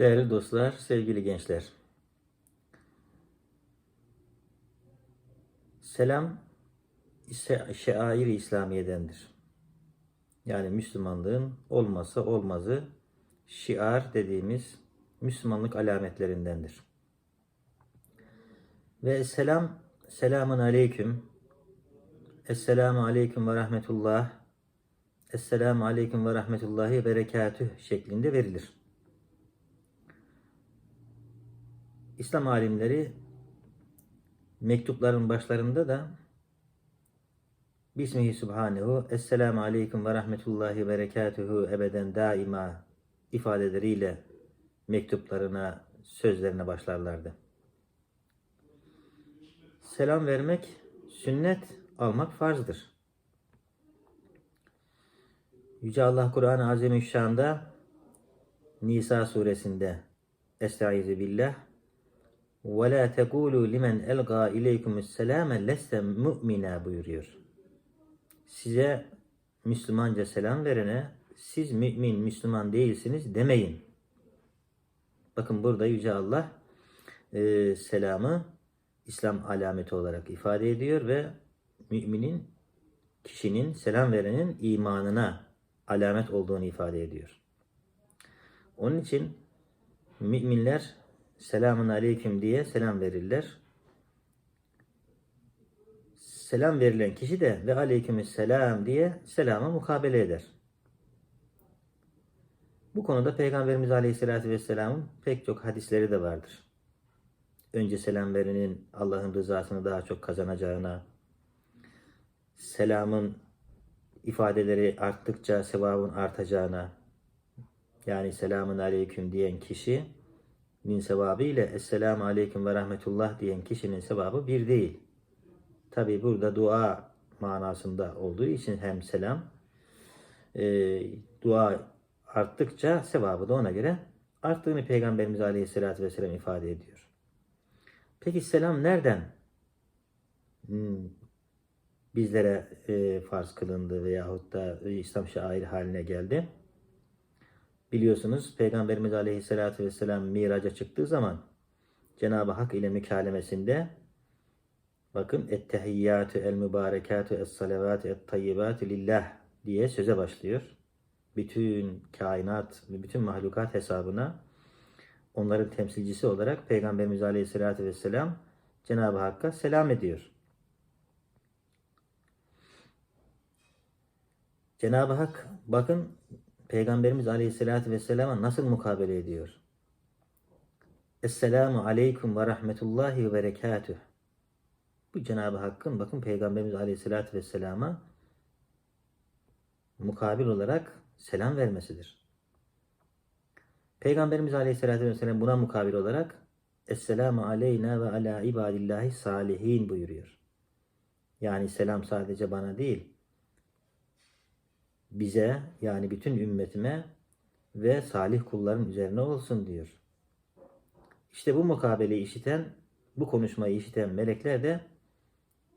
Değerli dostlar, sevgili gençler. Selam ise şair-i İslamiye'dendir. Yani Müslümanlığın olmazsa olmazı şiar dediğimiz Müslümanlık alametlerindendir. Ve selam, selamun aleyküm, Esselamu aleyküm ve rahmetullah, Esselamu aleyküm ve rahmetullahi ve berekatüh şeklinde verilir. İslam alimleri mektupların başlarında da Bismihi Subhanehu Esselamu Aleyküm ve Rahmetullahi ve Berekatuhu ebeden daima ifadeleriyle mektuplarına, sözlerine başlarlardı. Selam vermek sünnet, almak farzdır. Yüce Allah Kur'an-ı Azimüşşan'da Nisa suresinde Estaizu billah وَلَا تَقُولُوا لِمَنْ اَلْغَى اِلَيْكُمُ السَّلَامَ لَسْتَ مُؤْمِنًا buyuruyor. Size Müslümanca selam verene siz mümin, Müslüman değilsiniz demeyin. Bakın burada Yüce Allah e, selamı İslam alameti olarak ifade ediyor ve müminin, kişinin, selam verenin imanına alamet olduğunu ifade ediyor. Onun için müminler selamun aleyküm diye selam verirler. Selam verilen kişi de ve aleykümselam diye selama mukabele eder. Bu konuda Peygamberimiz Aleyhisselatü Vesselam'ın pek çok hadisleri de vardır. Önce selam verenin Allah'ın rızasını daha çok kazanacağına, selamın ifadeleri arttıkça sevabın artacağına, yani selamun aleyküm diyen kişi nin sevabı ile Esselamu Aleyküm ve Rahmetullah diyen kişinin sevabı bir değil. Tabi burada dua manasında olduğu için hem selam e, dua arttıkça sevabı da ona göre arttığını Peygamberimiz Aleyhisselatü Vesselam ifade ediyor. Peki selam nereden hmm, bizlere e, farz kılındı veyahut da İslam şairi haline geldi? Biliyorsunuz Peygamberimiz Aleyhisselatü Vesselam miraca çıktığı zaman Cenab-ı Hak ile mükalemesinde bakın ettehiyyatü el mübarekatü es salavatü et tayyibatü lillah diye söze başlıyor. Bütün kainat ve bütün mahlukat hesabına onların temsilcisi olarak Peygamberimiz Aleyhisselatü Vesselam Cenab-ı Hakk'a selam ediyor. Cenab-ı Hak bakın Peygamberimiz Aleyhisselatü Vesselam'a nasıl mukabele ediyor? Esselamu Aleyküm ve Rahmetullahi ve Berekatüh. Bu Cenab-ı Hakk'ın bakın Peygamberimiz Aleyhisselatü Vesselam'a mukabil olarak selam vermesidir. Peygamberimiz Aleyhisselatü Vesselam buna mukabil olarak Esselamu aleyna ve ala ibadillahi salihin buyuruyor. Yani selam sadece bana değil, bize yani bütün ümmetime ve salih kulların üzerine olsun diyor. İşte bu mukabeleyi işiten, bu konuşmayı işiten melekler de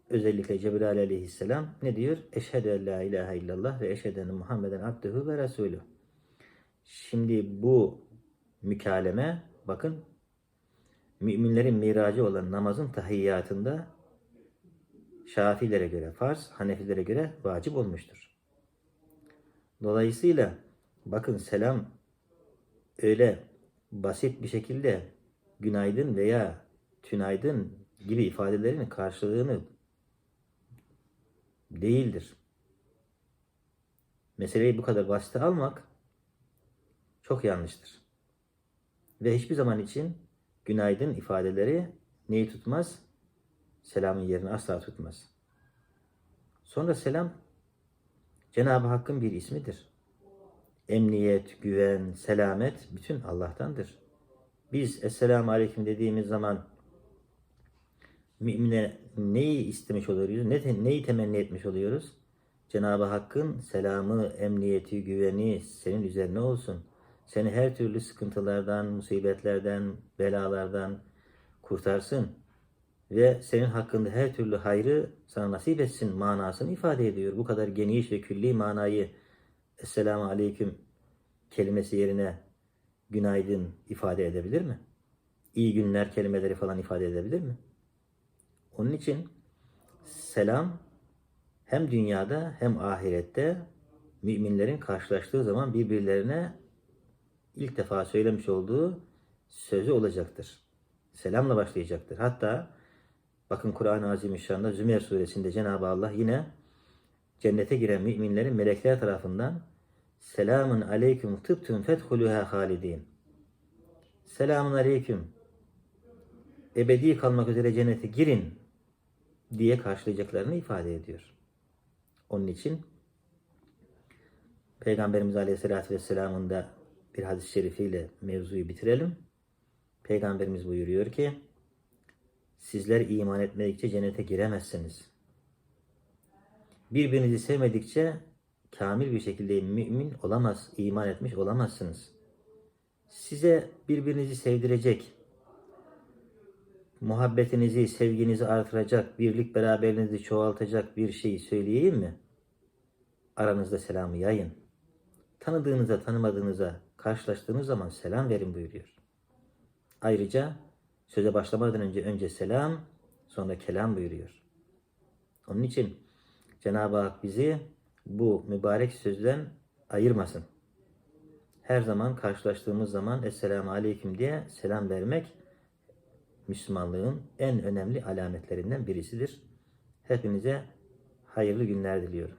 özellikle Cebrail aleyhisselam ne diyor? Eşhedü en la ilahe illallah ve eşhedü Muhammeden abdühü ve resulü. Şimdi bu mükaleme bakın müminlerin miracı olan namazın tahiyyatında Şafilere göre farz, Hanefilere göre vacip olmuştur. Dolayısıyla bakın selam öyle basit bir şekilde günaydın veya tünaydın gibi ifadelerin karşılığını değildir. Meseleyi bu kadar basite almak çok yanlıştır. Ve hiçbir zaman için günaydın ifadeleri neyi tutmaz? Selamın yerini asla tutmaz. Sonra selam Cenab-ı Hakk'ın bir ismidir. Emniyet, güven, selamet bütün Allah'tandır. Biz Esselamu Aleyküm dediğimiz zaman mümine neyi istemiş oluyoruz? Ne, neyi temenni etmiş oluyoruz? Cenab-ı Hakk'ın selamı, emniyeti, güveni senin üzerine olsun. Seni her türlü sıkıntılardan, musibetlerden, belalardan kurtarsın ve senin hakkında her türlü hayrı sana nasip etsin manasını ifade ediyor. Bu kadar geniş ve külli manayı Esselamu Aleyküm kelimesi yerine günaydın ifade edebilir mi? İyi günler kelimeleri falan ifade edebilir mi? Onun için selam hem dünyada hem ahirette müminlerin karşılaştığı zaman birbirlerine ilk defa söylemiş olduğu sözü olacaktır. Selamla başlayacaktır. Hatta bakın Kur'an-ı Azimüşşan'da Zümer suresinde Cenab-ı Allah yine cennete giren müminlerin melekler tarafından Selamun aleyküm tıptüm fethuluha halidin. Selamun aleyküm. Ebedi kalmak üzere cennete girin diye karşılayacaklarını ifade ediyor. Onun için Peygamberimiz Aleyhisselatü Vesselam'ın da bir hadis-i şerifiyle mevzuyu bitirelim. Peygamberimiz buyuruyor ki sizler iman etmedikçe cennete giremezsiniz. Birbirinizi sevmedikçe kamil bir şekilde mümin olamaz, iman etmiş olamazsınız. Size birbirinizi sevdirecek, muhabbetinizi, sevginizi artıracak, birlik beraberliğinizi çoğaltacak bir şeyi söyleyeyim mi? Aranızda selamı yayın. Tanıdığınıza, tanımadığınıza karşılaştığınız zaman selam verin buyuruyor. Ayrıca söze başlamadan önce önce selam, sonra kelam buyuruyor. Onun için Cenab-ı Hak bizi bu mübarek sözden ayırmasın. Her zaman karşılaştığımız zaman Esselamu Aleyküm diye selam vermek Müslümanlığın en önemli alametlerinden birisidir. Hepinize hayırlı günler diliyorum.